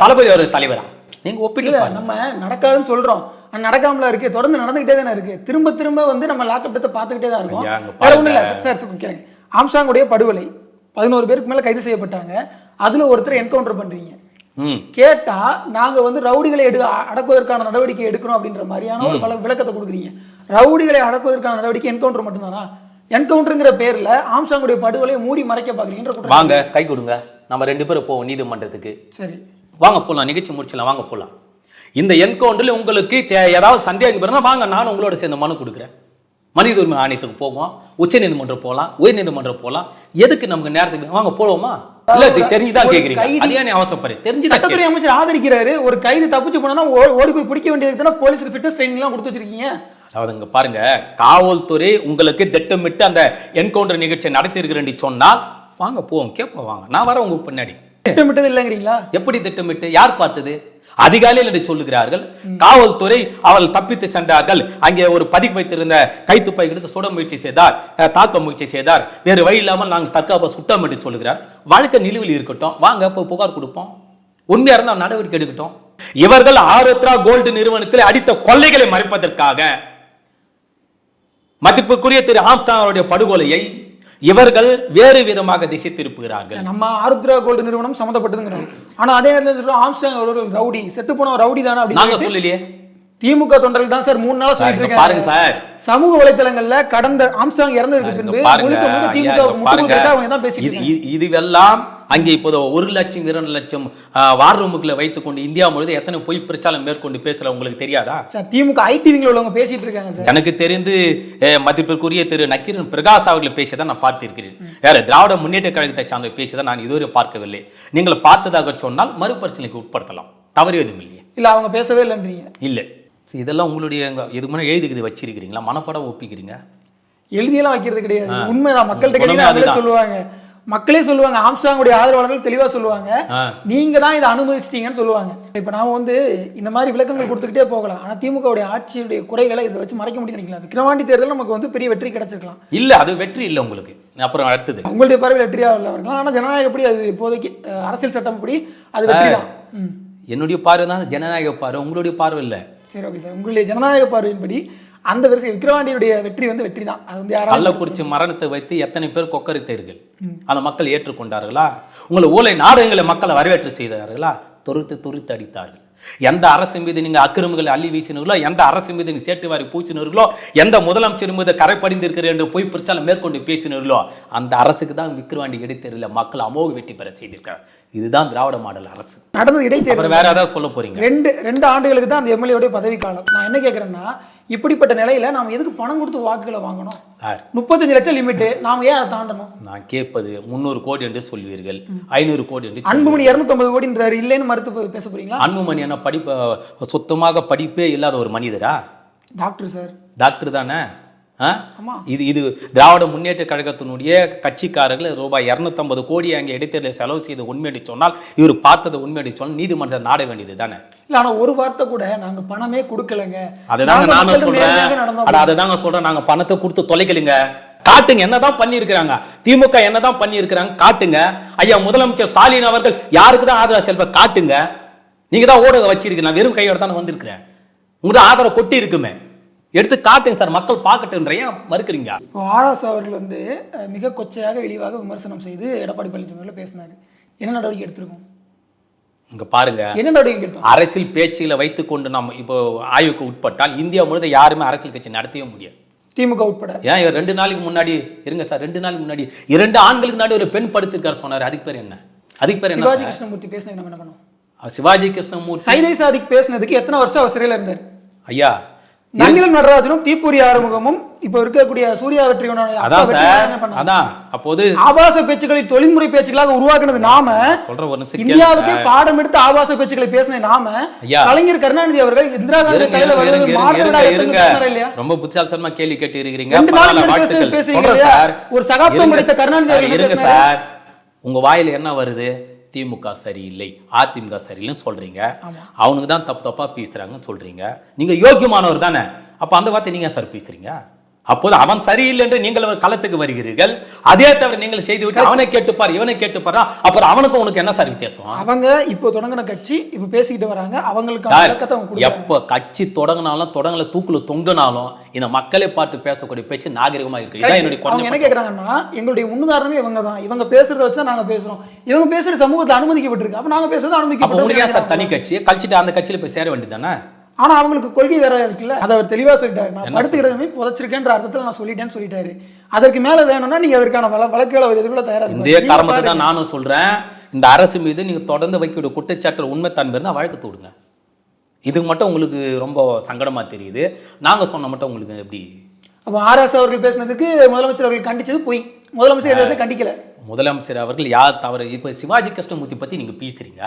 தளபதி அவர் தலைவரா? நீங்க ஒப்பிட்டு இல்ல பாருங்க. நம்ம நடக்காதுன்னு சொல்றோம். ஆனா நடக்காமல இருக்கு தொடர்ந்து நடந்துகிட்டே தானே இருக்கு. திரும்ப திரும்ப வந்து நம்ம லாக்அப் டெத்தை பார்த்துக்கிட்டே தான் இருக்கோம். வேற இல்ல. சார் கேளுங்க. ஆம்சாங்குடைய படுகொலை பதினோரு பேருக்கு மேல கைது செய்யப்பட்டாங்க. அதுல ஒருத்தர் என்கவுண்டர் பண்றீங்க. ம். கேட்டா நாங்க வந்து ரவுடிகளை எடு அடக்குவதற்கான நடவடிக்கை எடுக்கிறோம் அப்படின்ற மாதிரியான ஒரு பல விளக்கத்தை கொடுக்குறீங்க. ரவுடிகளை அடக்குவதற்கான நடவடிக்கை என்கவுண்டர் மட்டும்தானா? என்கவுண்டருங்கிற பேர்ல ஆம்சாங்குடைய படுகொலையை மூடி மறைக்க பாக்குறீங்கன்ற வாங்க கை கொடுங்க. நம்ம ரெண்டு பேரும் போவோம் நீதிமன்றத்துக்கு. சரி. வாங்க போலாம் நிகழ்ச்சி முடிச்சலாம் வாங்க போலாம். இந்த என்கவுண்டரில் உங்களுக்கு தே- ஏதாவது சந்தேகம் பிறகு வாங்க நானும் உங்களோட சேர்ந்து மனு கொடுக்குறேன். மனித உரிமை ஆணையத்துக்கு போவோம் உச்ச நீதிமன்றம் போகலாம் உயர் நீதிமன்றம் போகலாம் எதுக்கு நமக்கு நேரத்துக்கு வாங்க போவோமா? இல்ல தெரிஞ்சுதான் கேக்குறீங்க. கைதி- அது ஏன் அவசரப்படுற? தெரிஞ்சுதான் சட்டத்துறை அமைச்சர் ஆதரிக்கிறாரு. ஒரு கைது தப்பிச்சு போனா ஓடி போய் பிடிக்க வேண்டியதுக்கு தானே போலீஸுக்கு ஃபிட்னஸ் ட்ரைனிங் எல்லாம் கொடுத்து வச்சிருக்கீங்க. அதாவது இங்க பாருங்க காவல்துறை உங்களுக்கு திட்டமிட்டு அந்த என்கவுண்டர் நிகழ்ச்சியை நடத்தி இருக்கிறேன் சொன்னால் வாங்க போவோம் கேட்போம் வாங்க. நான் வரேன் உங்க பின்னாடி. திட்டமிட்டது இல்லைங்கிறீங்களா? எப்படி திட்டமிட்டு? யார் பார்த்தது? அதிகாலையில் என்று சொல்லுகிறார்கள் காவல்துறை அவள் தப்பித்து சென்றார்கள். அங்கே ஒரு பதுக்கி வைத்திருந்த கைத்துப்பை எடுத்து சுட முயற்சி செய்தார் தாக்க முயற்சி செய்தார். வேறு வழி இல்லாமல் நாங்கள் தற்காப்பை சுட்டோம் என்று சொல்லுகிறார். வழக்கு நிலுவில் இருக்கட்டும். வாங்க இப்போ புகார் கொடுப்போம். உண்மையா இருந்தால் நடவடிக்கை எடுக்கட்டும். இவர்கள் ஆருத்ரா கோல்டு நிறுவனத்தில் அடித்த கொள்ளைகளை மறைப்பதற்காக மதிப்புக்குரிய திரு ஆம்ஸ்டாங் அவருடைய படுகொலையை இவர்கள் வேறு விதமாக திசை திருப்புகிறார்கள். நம்ம ஆருத்ரா கோல்டு நிறுவனம் சம்மந்தப்பட்டதுங்கிறோம். ஆனா அதே நேரத்தில் ஆம்ஸ்டாங் அவர்கள் ரவுடி செத்து போன ரவுடி தானே அப்படின்னு சொல்லலையே. திமுக தொண்டர்கள் தான் சார் மூணு நாளா சொல்லிட்டு இங்க பாருங்க இருக்காங்க சார். சமூக வலைத்தளங்கள்ல கடந்த ஆம்ஸ்டாங் இறந்ததுக்கு பின்பு பாருங்க, முழுக்க முழுக்க ஐயா, திமுக அவங்க தான் பேசிட்டு இது- இருக்காங்க. இது- இதுவெல்லாம் அங்கே இப்போது ஒரு லட்சம் இரண்டு லட்சம் வார் ரூமுக்குள்ள வைத்துக்கொண்டு இந்தியா முழுவதும் எத்தனை பொய் பிரச்சாரம் மேற்கொண்டு பேசுற உங்களுக்கு தெரியாதா? சார் திமுக ஐடிவிங்கில் உள்ளவங்க பேசிட்டு இருக்காங்க சார். எனக்கு தெரிந்து மதிப்பிற்குரிய திரு நக்கீரன் பிரகாஷ் அவர்கள் பேசியதை நான் பார்த்திருக்கிறேன். வேற திராவிட முன்னேற்ற கழகத்தை சார்ந்த பேசியதை நான் இதுவரை பார்க்கவில்லை. நீங்கள் பார்த்ததாக சொன்னால் மறுபரிசீலனைக்கு உட்படுத்தலாம். தவறு எதுவும் இல்லையே. இல்ல அவங்க பேசவே இல்லைன்றீங்க. இல்லை. இதெல்லாம் உங்களுடைய இதுக்கு முன்னாடி எழுதிக்கிது வச்சிருக்கிறீங்களா? மனப்படம் ஒப்பிக்கிறீங்க? எழுதியெல்லாம் வைக்கிறது கிடையாது. உண்மைதான். மக்கள்கிட்ட கேட்டீங்கன்னா. சொல்லுவாங்க. மக்களே சொல்லுவாங்க. ஆம்ஸ்டாங்குடைய ஆதரவாளர்கள் தெளிவா சொல்லுவாங்க. நீங்க தான் இதை அனுமதிச்சிட்டீங்கன்னு சொல்லுவாங்க. இப்ப நாம வந்து இந்த மாதிரி விளக்கங்கள் கொடுத்துக்கிட்டே போகலாம். ஆனா திமுகவுடைய ஆட்சியுடைய குறைகளை இதை வச்சு மறைக்க முடியும் நினைக்கலாம்? விக்கிரவாண்டி தேர்தல் நமக்கு வந்து பெரிய வெற்றி கிடைச்சிருக்கலாம். இல்ல அது வெற்றி இல்லை உங்களுக்கு. அப்புறம் அடுத்தது. உங்களுடைய பார்வையில் வெற்றியா இல்லை இருக்கலாம் ஆனா ஜனநாயக எப்படி அது இப்போதைக்கு அரசியல் சட்டம் படி அது வெற்றி தான். என்னுடைய பார்வை தான் ஜனநாயக பார்வை. உங்களுடைய பார்வை இல்லை. சரி ஓகே சார் உங்களுடைய ஜனநாயக பார்வையின்படி அந்த வரிசை விக்கிரவாண்டியுடைய வெற்றி வந்து வெற்றி தான் அது வந்து யாராவது கள்ளக்குறிச்சி மரணத்தை வைத்து எத்தனை பேர் கொக்கரித்தீர்கள்? அந்த மக்கள் ஏற்றுக்கொண்டார்களா? உங்களை ஊழலை நாடகங்களை மக்களை வரவேற்று செய்தார்களா? தொறுத்து தொறுத்து அடித்தார்கள். எந்த அரசு மீது நீங்க அக்கிரமங்களை அள்ளி வீசினீர்களோ எந்த அரசு மீது நீங்க சேட்டு வாரி பூச்சினீர்களோ எந்த முதலமைச்சர் மீது கரை படிந்திருக்கிறேன் என்று பொய் பிரச்சாரம் மேற்கொண்டு பேசினீர்களோ அந்த அரசுக்கு தான் விக்கிரவாண்டி இடைத்தேர்தலில் மக்கள் அமோக வெற்றி பெற செய்திருக்கிறார் இதுதான் திராவிட மாடல் அரசு. நடந்தது இடைத்தேர்தல் வேற ஏதாவது சொல்ல போறீங்க? ரெண்டு ரெண்டு ஆண்டுகளுக்கு தான் அந்த எம்எல்ஏடைய பதவி காலம் நான் என்ன கேட்குறேன்னா இப்படிப்பட்ட நிலையில நாம எதுக்கு பணம் கொடுத்து வாக்குகளை வாங்கணும்? முப்பத்தஞ்சு லட்சம் லிமிட்டு. நாம ஏன் அதை தாண்டணும்? நான் கேட்பது முந்நூறு கோடி என்று சொல்வீர்கள். ஐநூறு கோடி என்று அன்புமணி இரநூத்தம்பது கோடின்றாரு. இல்லைன்னு மறுத்து பேச போறீங்களா? அன்புமணி என்ன படிப்பு சுத்தமாக படிப்பே இல்லாத ஒரு மனிதரா? Doctor sir. டாக்டர் தானே. இது இது திராவிட முன்னேற்ற கழகத்தினுடைய கட்சிக்காரர்கள் ரூபாய் இரநூத்தம்பது கோடி அங்கே இடைத்தேர்தலில் செலவு செய்து உண்மையடி சொன்னால் இவர் பார்த்தது உண்மையடி சொன்னால் நீதிமன்றத்தை நாட வேண்டியது தானே? இல்ல ஆனா ஒரு வார்த்தை கூட நாங்க பணமே கொடுக்கலங்க. அதுதாங்க நானும் அட அதுதாங்க சொல்றேன். நாங்க பணத்தை கொடுத்து தொலைக்கலுங்க. காட்டுங்க என்னதான் பண்ணியிருக்கிறாங்க. திமுக என்னதான் பண்ணியிருக்கிறாங்க காட்டுங்க. ஐயா முதலமைச்சர் ஸ்டாலின் அவர்கள் யாருக்கு தான் ஆதரவு செல்வ காட்டுங்க. நீங்க தான் ஊடகம் வச்சிருக்கீங்க நான் வெறும் கையோட தான் வந்திருக்கிறேன். உங்களுக்கு ஆதரவு கொட்டி இருக்குமே. எடுத்து காட்டுங்க சார் மக்கள் பார்க்கட்டுன்ற ஏன் மறுக்கிறீங்க? இப்போ ஆர்எஸ் அவர்கள் வந்து மிக கொச்சையாக இழிவாக விமர்சனம் செய்து எடப்பாடி பழனிசாமி அவர்கள் பேசினாரு. என்ன நடவடிக்கை எடுத்திருக்கோம்? இங்க பாருங்க. என்ன நடவடிக்கை எடுத்தோம்? அரசியல் பேச்சுகளை வைத்துக்கொண்டு நம்ம இப்போ ஆய்வுக்கு உட்பட்டால் இந்தியா முழுவதும் யாருமே அரசியல் கட்சி நடத்தவே முடியாது. திமுக உட்பட. ஏன் இவர் ரெண்டு நாளைக்கு முன்னாடி இருங்க சார் ரெண்டு நாளைக்கு முன்னாடி இரண்டு ஆண்களுக்கு முன்னாடி ஒரு பெண் படுத்திருக்காரு சொன்னாரு. அதுக்கு பேர் என்ன? அதுக்கு பேர் சிவாஜி கிருஷ்ணமூர்த்தி பேசினது நம்ம என்ன பண்ணோம்? சிவாஜி கிருஷ்ணமூர்த்தி. சைதை சாதிக் பேசினதுக்கு எத்தனை வருஷம் அவர் சிறையில் இருந்தார்? ஐயா நன்னிலம் நடராஜனும் தீப்பூரி ஆறுமுகமும் இப்போ இருக்கக்கூடிய சூர்யா அப்பா அதான் என்ன? அதான். அப்போது ஆபாச பேச்சுக்களை தொழில்முறை பேச்சுக்களாக உருவாக்குனது நாம. சொல்ற ஒரு நிமிஷம் இந்தியாவுக்கே. பாடம் எடுத்து ஆபாச பேச்சுக்களை பேசின நாம. கலைஞர் கருணாநிதி அவர்கள் இந்திரா காந்தி கையில வருவது எடுத்து ரொம்ப புத்திசாலித்தனமா கேள்வி கேட்டு இருக்கிறீங்க பேசுறீங்க. ஒரு சகாப்தம் படித்த கருணாநிதி அவர்கள். சார். உங்க வாயில என்ன வருது? திமுக சரியில்லை அதிமுக சரியில்லைன்னு சொல்றீங்க. அவனுக்கு தான் தப்பு தப்பா பேசுறாங்கன்னு சொல்றீங்க. நீங்க யோக்கியமானவர் தானே. அப்ப அந்த வார்த்தை நீங்க சார் பேசுறீங்க? அப்போது அவன் சரியில்லை என்று நீங்கள் களத்துக்கு வருகிறீர்கள். அதே தவிர நீங்கள் செய்து விட்டு அவனை கேட்டுப்பார் இவனை கேட்டுப்பாரா? அப்புறம் அவனுக்கும் உனக்கு என்ன சார் வித்தியாசம்? அவங்க இப்போ தொடங்கின கட்சி இப்போ பேசிக்கிட்டு வராங்க. அவங்களுக்கான சார், விளக்கத்தை அவங்க கொடுக்குறாங்க. எப்ப கட்சி தொடங்கினாலும் தொடங்கல தூக்குல தொங்கினாலும் இந்த மக்களை பார்த்து பேசக்கூடிய பேச்சு நாகரிகமா இருக்கு. இதான் என்னுடைய என்ன குறைஞ்ச கேக்குறாங்கன்னா எங்களுடைய முன்னுதாரணமே இவங்க தான். இவங்க பேசுறத வச்சு தான் நாங்க பேசுறோம். இவங்க பேசுற சமூகத்துல அனுமதிக்கப்பட்டிருக்கு. அப்ப நாங்க பேசுறது ஏன் சார் தனி அனுமதிக்கப்பட்டிருக்கு கட்சி? கழிச்சிட்டு அந்த கட்சியில போய் சேர வேண்டியதானே ஆனா அவங்களுக்கு கொள்கை வேற இருக்குல்ல அதை அவர் தெளிவா சொல்லிட்டாரு. நான் படுத்துக்கிறதுமே புதைச்சிருக்கேன்ற அர்த்தத்துல நான் சொல்லிட்டேன்னு சொல்லிட்டாரு. அதற்கு மேல வேணும்னா நீங்க அதற்கான வழ வழக்குகளை அவர் எதிர்கொள்ள தயாரா இந்த இருப்பாரு. நீங்க காரணத்தை. தான் நானும் சொல்றேன். இந்த அரசு மீது நீங்க தொடர்ந்து வைக்கக்கூடிய குற்றச்சாட்டு உண்மைத்தன்மை இருந்தால் வழக்கு தூடுங்க. இதுக்கு மட்டும் உங்களுக்கு ரொம்ப சங்கடமா தெரியுது. நாங்க சொன்ன மட்டும் உங்களுக்கு எப்படி? அப்ப ஆர்எஸ் அவர்கள் பேசினதுக்கு முதலமைச்சர் அவர்கள் கண்டிச்சது பொய். முதலமைச்சர் இடத்துல கண்டிக்கல? முதலமைச்சர் அவர்கள் யார் தவறு? இப்போ சிவாஜி கிருஷ்ணமூர்த்தி பத்தி நீங்க பேசுறீங்க.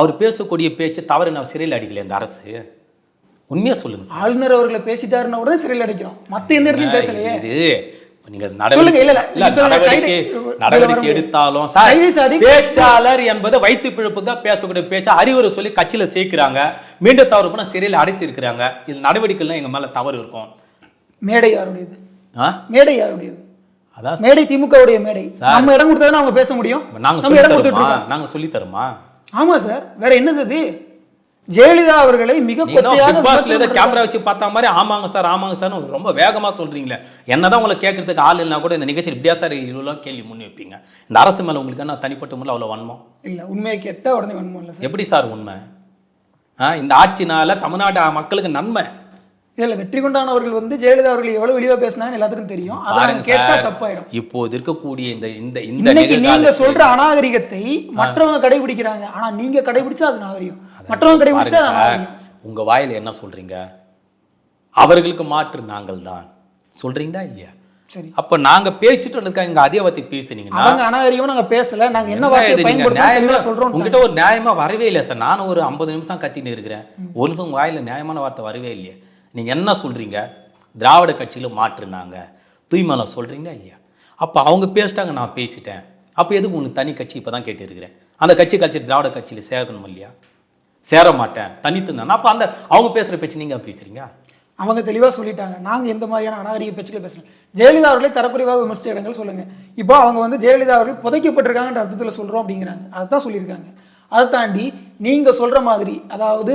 அவர் பேசக்கூடிய பேச்சு தவறு நான் சிறையில் அடிக்கல இந்த அரசு. உண்மையா சொல்லுங்க. ஆளுநர் அவர்களை பேசிட்டாருன்னா உடனே சிறையில் அடைக்கிறோம். மத்த எந்த இடத்துலயும் பேசலையே. இது நீங்க நடவடிக்கை நடவடிக்கை. எடுத்தாலும் பேச்சாளர் என்பது வைத்து பிழப்புக்காக பேசக்கூடிய பேச்சா? அறிவுரை சொல்லி கட்சியில சேர்க்கிறாங்க. மீண்டும் தவறு பண்ண சிறையில் அடைத்து இருக்கிறாங்க இது நடவடிக்கைலாம் எங்க மேல தவறு இருக்கும். மேடை யாருடையது? மேடை யாருடையது? அதான் மேடை திமுகவுடைய மேடை. நம்ம இடம் கொடுத்தா அவங்க பேச முடியும். நாங்க இடம் கொடுத்துட்டு நாங்க சொல்லி தருமா? ஆமா சார். வேற என்னது ஜெயலலிதா அவர்களை மிக கேமரா வச்சு பார்த்த மாதிரி ஆமாங்க சார் ஆமாங்க சார் ரொம்ப வேகமா சொல்றீங்களே. என்னதான் உங்களை கேட்கறதுக்கு ஆள் இல்லைனா கூட இந்த நிகழ்ச்சியில் இப்படியா சார் இவ்வளோ கேள்வி முன் வைப்பீங்க? இந்த அரசு மேல உங்களுக்கு என்ன தனிப்பட்ட முறையில் அவ்வளோ வன்மம்? இல்ல உண்மையை கேட்டா உடனே வன்மம் இல்ல சார் எப்படி சார் உண்மை? இந்த ஆட்சினால தமிழ்நாட்டு மக்களுக்கு நன்மை. இல்ல வெற்றி கொண்டானவர்கள் வந்து ஜெயலலிதா அவர்கள் எவ்வளவு வெளிவா பேசினாங்கன்னு எல்லாத்துக்கும் தெரியும். அதை பாருங்க அவங்க கேட்டா தப்பாயிடும். இப்போது இருக்கக்கூடிய இந்த இந்த இந்த நீங்க சொல்ற அநாகரிகத்தை மற்றவங்க கடைபிடிக்கிறாங்க. ஆனா நீங்க கடைபிடிச்சா அது நாகரிகம். மற்றவங்க கடைபிடிச்சா உங்க வாயில என்ன சொல்றீங்க? அவர்களுக்கு மாற்று நாங்கள் தான். சொல்றீங்களா இல்லையா? சரி. அப்ப நாங்க பேசிட்டு இருக்க இங்க அதே வார்த்தை பேசுனீங்கன்னா அவங்க அநாகரிகமா நாங்க பேசல நாங்க என்ன நீங்க தெளிவா சொல்றோம் உங்ககிட்ட ஒரு நியாயமா வரவே இல்லை சார்? நானும் ஒரு ஐம்பது நிமிஷம் கத்தின்னு இருக்கிறேன். உங்க வாயில நியாயமான வார்த்தை வரவே இல்லையே. நீங்க என்ன சொல்றீங்க? திராவிட கட்சியில மாற்றுனாங்க தூய்மலை சொல்றீங்களா இல்லையா? அப்ப அவங்க பேசிட்டாங்க நான் பேசிட்டேன். அப்ப எதுக்கு உங்களுக்கு தனி கட்சி இப்பதான் கேட்டு இருக்கிறேன் அந்த கட்சி கட்சி திராவிட கட்சியில சேர்க்கணும் இல்லையா? சேர மாட்டேன் தனித்து நான் அப்ப அந்த அவங்க பேசுற பேச்சு நீங்க பேசுறீங்க? அவங்க தெளிவா சொல்லிட்டாங்க. நாங்க எந்த மாதிரியான அநாகரிக பேச்சுக்களை பேசல. ஜெயலலிதா அவர்களை தரக்குறைவாக விமர்சித்த இடங்கள் சொல்லுங்க. இப்போ அவங்க வந்து ஜெயலலிதா அவர்கள் புதைக்கப்பட்டிருக்காங்கன்ற அர்த்தத்துல சொல்றோம் அப்படிங்கிறாங்க. அதான் சொல்லியிருக்காங்க. அதை தாண்டி நீங்க சொல்ற மாதிரி அதாவது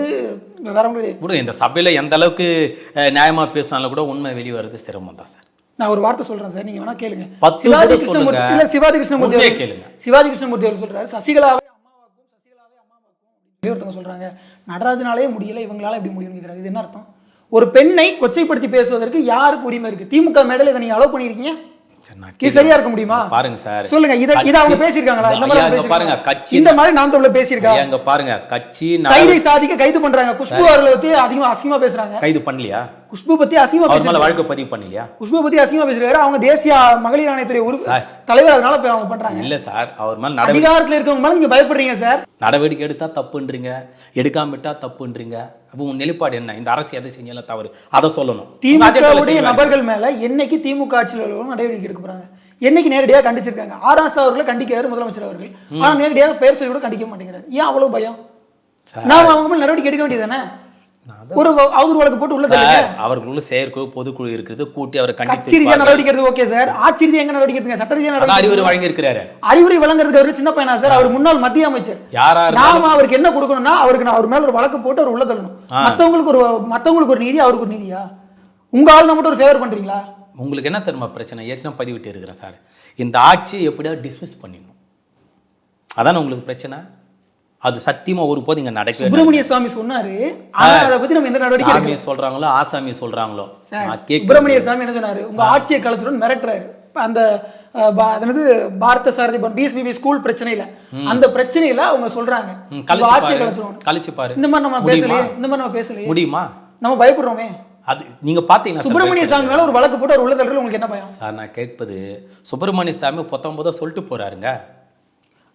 வேற கூட இந்த சபையில எந்த அளவுக்கு அஹ், நியாயமா பேசினாலும் கூட உண்மை வெளியே வர்றது சிரமம் தான் சார். நான் ஒரு வார்த்தை சொல்றேன் சார். நீங்க வேணா கேளுங்க. சிவாஜி கிருஷ்ணமூர்த்தி. இல்ல சிவாஜி கிருஷ்ணமூர்த்தி கேளுங்க. சிவாஜி கிருஷ்ணமூர்த்தி அவர்கள் சொல்றாரு. சசிகலாவை அம்மாவாக்கும் சசிகலாவை அம்மாவாக்கும் அப்படின்னு சொல்லி ஒருத்தவங்க சொல்கிறாங்க நடராஜனாலே முடியல இவங்களால எப்படி முடியும்னு கேட்குறாரு இது என்ன அர்த்தம்? ஒரு பெண்ணை கொச்சைப்படுத்தி பேசுவதற்கு யாருக்கு உரிமை இருக்குது திமுக மேடல் இதை நீங்கள் அலோவ் பண்ணியிருக்கீங்க? இது சரியா இருக்க முடியுமா? பாருங்க சார். சொல்லுங்க இத இத அவங்க பேசியிருக்காங்களா? இந்த மாதிரி பாருங்க? கட்சி இந்த மாதிரி நாம் தமிழ்ல பேசியிருக்கா? ஐயா, இங்க பாருங்க கட்சி சைதை சாதிக்க கைது பண்றாங்க. குஷ்பு அவர்களை பத்தி அதிகமா அசிங்கமா பேசுறாங்க. கைது பண்ணலையா? குஷ்பு பத்தி அசிங்கமா பேசுறாங்க வழக்கு பதிவு பண்ணலையா? குஷ்பு பத்தி அசிங்கமா பேசுறாரு அவங்க தேசிய மகளிர் ஆணையத்துடைய சார். தலைவர் அதனால போய் அவங்க பண்றாங்க. இல்ல சார் அவர் மேல அதிகாரத்துல இருக்கவங்க மேல நீங்க பயப்படுறீங்க சார். நடவடிக்கை எடுத்தா தப்புன்றீங்க எடுக்காம விட்டா தப்புன்றீங்க. அப்போ உன் நிலைப்பாடு என்ன? இந்த அரசு எதை செஞ்சாலும் தவறு. அதை சொல்லணும். திமுகவுடைய நபர்கள் மேல என்னைக்கு திமுக ஆட்சியில் நடவடிக்கை எடுக்க போறாங்க? என்னைக்கு நேரடியா கண்டிச்சிருக்காங்க? ஆராசா அவர்களை கண்டிக்கிறாரு முதலமைச்சர் அவர்கள். ஆனா நேரடியாக பேர் சொல்லி கூட கண்டிக்க மாட்டேங்கிறாரு. ஏன் அவ்வளவு பயம். நாம அவங்க மேல நடவடிக்கை எடுக்க வேண்டியதானே ஒரு அவதூறு வழக்கு போட்டு உள்ள சார் அவர்களுள்ள செயற்குழு பொதுக்குழு இருக்குது கூட்டி அவரை கண்டித்து நடவடிக்கை எடுத்து ஓகே சார். ஆட்சி ரீதியா எங்க நடவடிக்கை எடுத்துங்க? சட்ட ரீதியா அதான் நடவடிக்கை அறிவுரை எடுத்துங்க. வழங்கி இருக்கிறாரு அறிவுரை வழங்குறதுக்கு அவரு சின்ன பையனா சார்? அவர் முன்னாள் மத்திய அமைச்சர். யாரா நாம அவருக்கு என்ன கொடுக்கணும்னா அவருக்கு நான் அவர் மேல ஒரு வழக்கு போட்டு அவர் உள்ள தள்ளணும். மத்தவங்களுக்கு ஒரு மத்தவங்களுக்கு ஒரு நீதி அவருக்கு ஒரு நீதியா? உங்க ஆள் மட்டும் ஒரு ஃபேவர் பண்றீங்களா? உங்களுக்கு என்ன தெரியுமா பிரச்சனை? ஏற்கனவே பதிவிட்டு இருக்கிறேன் சார். இந்த ஆட்சியை எப்படியா டிஸ்மிஸ் பண்ணிடணும். அதானே உங்களுக்கு பிரச்சனை? அது சத்தியமா ஒரு போது இங்க நடக்கவே சுப்பிரமணிய சுவாமி சொன்னாரு அதை பத்தி நம்ம எந்த நடவடிக்கை சொல்றாங்களோ ஆசாமி சொல்றாங்களோ? சுப்பிரமணிய சாமி என்ன சொன்னாரு? உங்க ஆட்சியை கலத்துடன் மிரட்டுறாரு. அந்த அஹ், பா- அது என்னது பாரத சாரதி பிஎஸ்பிபி ஸ்கூல் பிரச்சனையில. அந்த பிரச்சனையில அவங்க சொல்றாங்க. ஆட்சியை பாரு. கலத்துருவோம் கழிச்சு பாரு. இந்த மாதிரி நம்ம? பேசலையே இந்த மாதிரி நம்ம பேசலையே. முடியுமா? நம்ம பயப்படுறோமே. அது நீங்க பாத்தீங்கன்னா சுப்பிரமணிய சாமி மேல ஒரு வழக்கு போட்டு அவர் உள்ள உங்களுக்கு என்ன பயம்? சார் நான் கேட்பது சுப்பிரமணிய சாமி பத்தொன்பதோ சொல்லிட்டு போறாருங்க.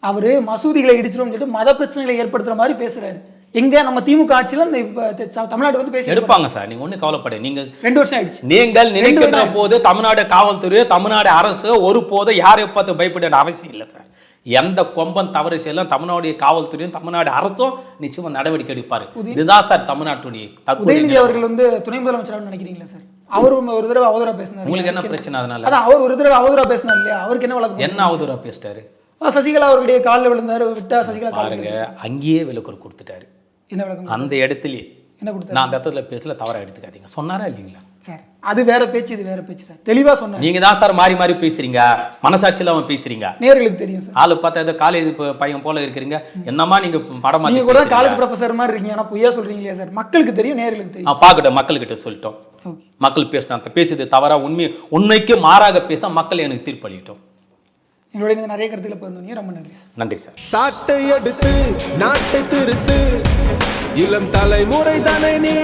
அவரு மசூதிகளை இடிச்சிரும் சொல்லிட்டு மத பிரச்சனைகளை ஏற்படுத்துற மாதிரி பேசுறாரு. எங்க நம்ம திமுக ஆட்சியில இந்த தமிழ்நாடு வந்து பேசி எடுப்பாங்க சார். நீங்க ஒண்ணு கவலைப்பட நீங்க ரெண்டு வருஷம் ஆயிடுச்சு. நீங்கள் நினைக்கின்ற போது தமிழ்நாடு காவல்துறையோ தமிழ்நாடு அரசு ஒரு போதும் யாரை பார்த்து பயப்பட அவசியம் இல்லை சார். எந்த கொம்பன் தவறு செய்யலாம் தமிழ்நாடு காவல்துறையும் தமிழ்நாடு அரசும் நிச்சயமா நடவடிக்கை எடுப்பாரு. இதுதான் சார் தமிழ்நாட்டுடைய உதயநிதி. அவர்கள் வந்து துணை முதலமைச்சர் நினைக்கிறீங்களா சார்? அவர் ஒரு தடவை அவதூறா பேசினார். உங்களுக்கு என்ன பிரச்சனை அதனால? அதான் அவர் ஒரு தடவை அவதூறா பேசினார் இல்லையா? அவருக்கு என்ன வழக்கு என்ன அவதூறா பேசிட்டாரு? சசிகலா அவர்களுடைய காலில் விழுந்தாரு விட்டா சசிகலா பாருங்க அங்கேயே விளக்குற கொடுத்துட்டாரு. என்ன விளக்கம் அந்த இடத்துலயே என்ன கொடுத்தாரு? நான் அந்த இடத்துல பேசல தவறா எடுத்துக்காதீங்க. சொன்னாரா இல்லைங்களா? சார். அது வேற பேச்சு இது வேற பேச்சு சார். தெளிவா சொன்னார். நீங்க தான் சார் மாறி மாறி பேசுறீங்க. மனசாட்சியில அவன் பேசுறீங்க. நேர்களுக்கு தெரியும் சார். ஆளு பார்த்தா ஏதோ காலேஜ் பையன் போல இருக்கிறீங்க. என்னமா நீங்க படம் நீங்க கூட காலேஜ் ப்ரொஃபசர் மாதிரி இருக்கீங்க. ஆனா பொய்யா சொல்றீங்க இல்லையா சார்? மக்களுக்கு தெரியும் நேர்களுக்கு தெரியும். பார்க்கட்டும் மக்கள்கிட்ட சொல்லிட்டோம். மக்கள் பேசினா பேசுது தவறா உண்மை உண்மைக்கு மாறாக பேசினா மக்கள் எனக்கு தீர்ப்பளிக்கட்டும். எங்களுடைய இந்த நிறைய கருத்துக்களை பகிர்ந்தீங்க ரொம்ப நன்றி சார். நன்றி சார். சாட்டை எடுத்து நாட்டை திருத்து. இளம் தலைமுறை தானே நீ